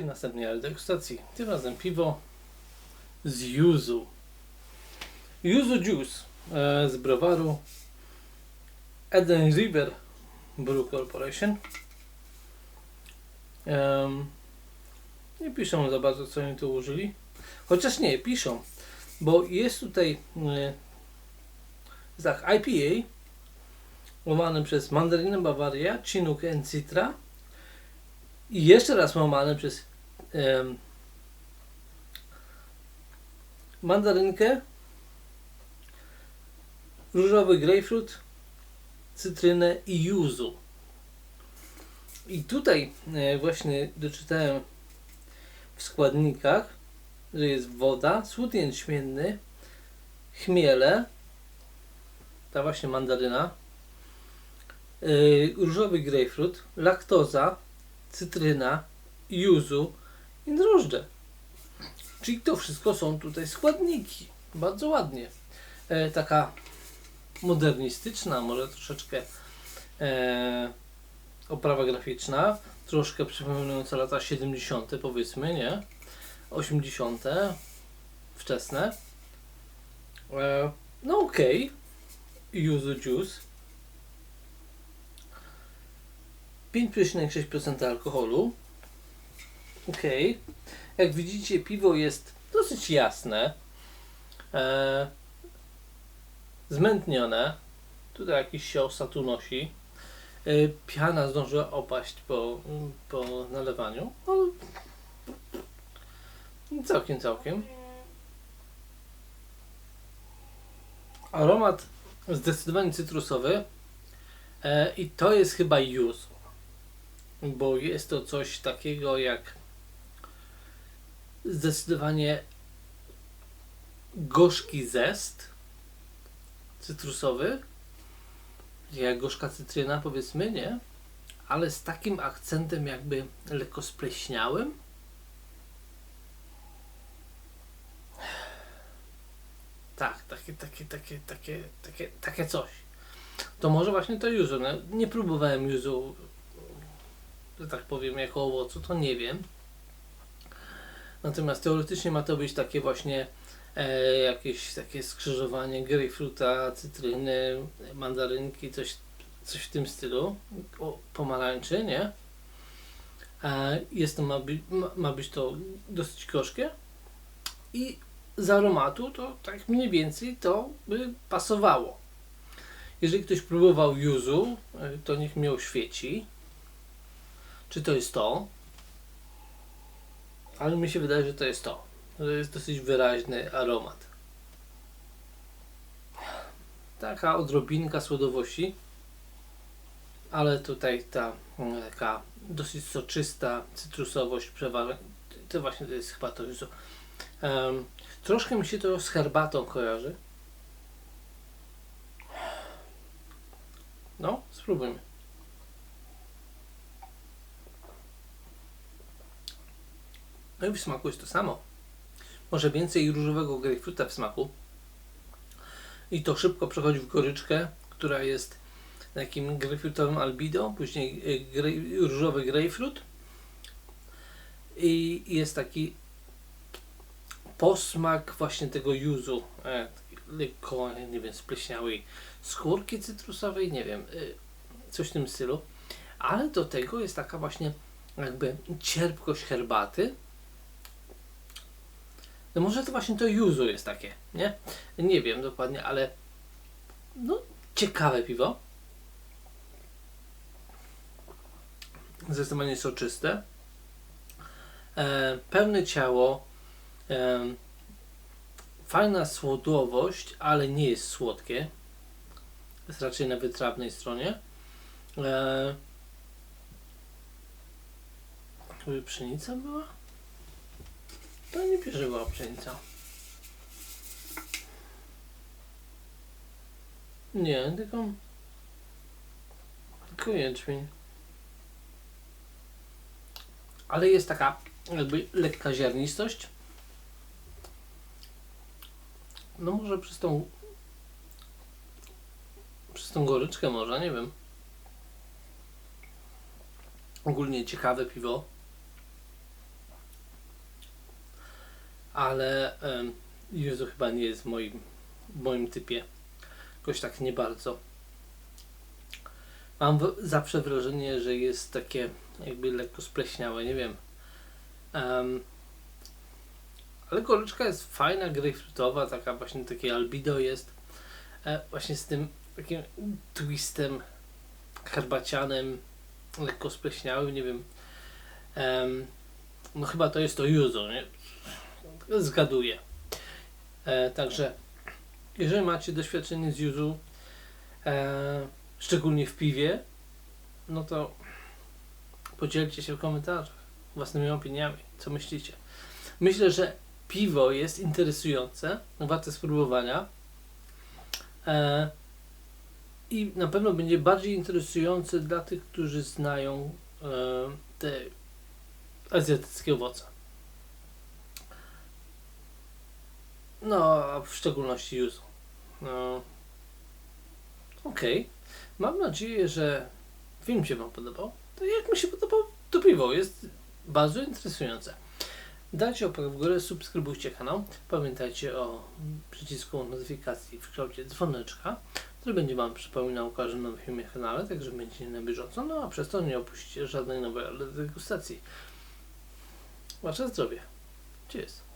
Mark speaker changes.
Speaker 1: W następnej degustacji. Tym razem piwo z yuzu. Yuzu Juice e, z browaru Eden River Brew Corporation. Nie piszą za bardzo co oni tu użyli. Chociaż nie, piszą. Bo jest tutaj e, tak, IPA łamany przez Mandarinę Bavaria, Chinook and Citra i jeszcze raz łamany przez mandarynkę, różowy grapefruit, cytrynę i yuzu. I tutaj e, właśnie doczytałem w składnikach, że jest woda, słód jęczmienny, chmiele, ta właśnie mandaryna, yy, różowy grapefruit, laktoza, cytryna, yuzu i drożdże. Czyli to wszystko są tutaj składniki. Bardzo ładnie. E, taka modernistyczna, może troszeczkę e, oprawa graficzna, troszkę przypominająca lata 70. powiedzmy, nie? 80. wczesne. E, no okej. Okay. Yuzu Juice. 5,6% alkoholu. Ok. Jak widzicie, piwo jest dosyć jasne. E, zmętnione. Tutaj jakiś się tu nosi. E, piana zdążyła opaść po, po nalewaniu, ale całkiem, całkiem. Aromat zdecydowanie cytrusowy e, i to jest chyba yuzu bo jest to coś takiego jak zdecydowanie gorzki zest cytrusowy, jak gorzka cytryna powiedzmy, nie? Ale z takim akcentem jakby lekko spleśniałym. Tak, takie, takie, takie, takie, takie, takie coś. To może właśnie to yuzu. No, nie próbowałem yuzu że tak powiem, jako owocu, to nie wiem. Natomiast teoretycznie ma to być takie właśnie e, jakieś takie skrzyżowanie grapefruita, cytryny, mandarynki, coś, coś w tym stylu, o, pomarańczy, nie? E, jest to, ma, by, ma, ma być to dosyć gorzkie i z aromatu to tak mniej więcej to by pasowało. Jeżeli ktoś próbował yuzu, e, to niech mnie oświeci. Czy to jest to? Ale mi się wydaje, że to jest to. To jest dosyć wyraźny aromat. Taka odrobinka słodowości, ale tutaj ta mm, taka dosyć soczysta cytrusowość przeważa. To właśnie to jest chyba to już. Um, troszkę mi się to z herbatą kojarzy. No, spróbujmy. No i w smaku jest to samo. Może więcej różowego grejpfruta w smaku. I to szybko przechodzi w goryczkę, która jest takim grejpfrutowym albido, później e, grej, różowy grejpfrut. I jest taki posmak właśnie tego yuzu, e, lekko, nie wiem, spleśniałej skórki cytrusowej, nie wiem, e, coś w tym stylu. Ale do tego jest taka właśnie jakby cierpkość herbaty, no może to właśnie to yuzu jest takie, nie? Nie wiem dokładnie, ale no ciekawe piwo. Zdecydowanie soczyste. E, pełne ciało. E, fajna słodłowość, ale nie jest słodkie. Jest raczej na wytrawnej stronie. E, pszenica była? To nie pisze, była. Nie, tylko... Tylko jęczmień. Ale jest taka jakby lekka ziarnistość. No może przez tą przez tą goryczkę może, nie wiem. Ogólnie ciekawe piwo. Ale em, Yuzu chyba nie jest w moim, w moim typie. Jakoś tak nie bardzo. Mam w, zawsze wrażenie, że jest takie jakby lekko spleśniałe, nie wiem. Em, ale goryczka jest fajna, grejpfrutowa, taka właśnie takie albido jest. E, właśnie z tym takim twistem herbacianym, lekko spleśniałym, nie wiem. Em, no chyba to jest to yuzu, nie? Zgaduję. E, także jeżeli macie doświadczenie z yuzu, e, szczególnie w piwie, no to podzielcie się w komentarzach własnymi opiniami. Co myślicie? Myślę, że piwo jest interesujące, warte spróbowania. E, I na pewno będzie bardziej interesujące dla tych, którzy znają e, te azjatyckie owoce. No, a w szczególności yuzu. No. Okej. Mam nadzieję, że film się Wam podobał. To jak mi się podobał, to piwo jest bardzo interesujące. Dajcie łapkę w górę, subskrybujcie kanał. Pamiętajcie o przycisku notyfikacji w kształcie dzwoneczka, który będzie Wam przypominał o każdym nowym filmie na kanale, także będziecie na bieżąco. No a przez to nie opuścicie żadnej nowej degustacji. Wasze zdrowie. Cheers.